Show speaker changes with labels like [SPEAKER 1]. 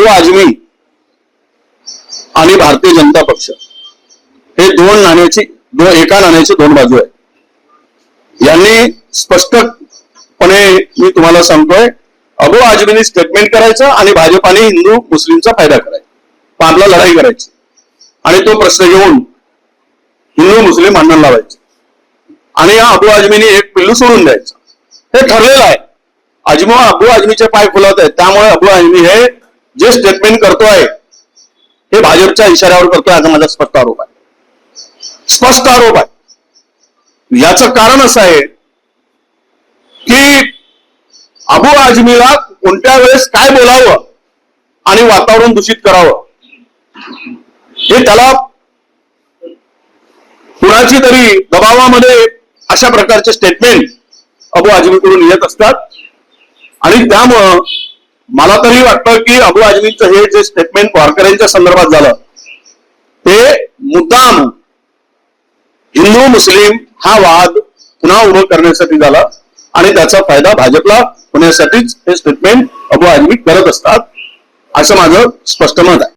[SPEAKER 1] अबू आजमी आणि भारतीय जनता पक्ष. हे दोन नाण्याची दोन एका नाण्याची दोन बाजू आहे यांनी स्पष्टपणे मी तुम्हाला सांगतोय अबू आजमीनी स्टेटमेंट करायचं आणि भाजपाने हिंदू मुस्लिमचा फायदा करायचा. पारला लढाई करायची. आणि तो प्रश्न घेऊन हिंदू मुस्लिम भांडण लावायचे. आणि या अबू आजमीनी एक पिल्लू सोडून द्यायचं. हे ठरलेलं आहे. अजमो अबू आजमीचे पाय फुलवत आहेत. त्यामुळे अबू आजमी हे जे स्टेटमेंट करतोय हे भाजपच्या इशाऱ्यावर करतोय असा माझा स्पष्ट आरोप आहे. स्पष्ट आरोप आहे. याचं कारण असं आहे की अबू आजमीला कोणत्या वेळेस काय बोलावं आणि वातावरण दूषित करावं हे त्याला कुणाची तरी दबावामध्ये अशा प्रकारचे स्टेटमेंट अबू आजमीकडून येत असतात. आणि त्यामुळं मला तरी वाटतं की अबू आजमीचं हे जे स्टेटमेंट वारकऱ्यांच्या संदर्भात झालं ते मुद्दाम हिंदू मुस्लिम हा वाद पुन्हा उभं करण्यासाठी झाला आणि त्याचा फायदा भाजपला होण्यासाठीच हे स्टेटमेंट अबू आजमी करत असतात असं माझं स्पष्ट मत आहे.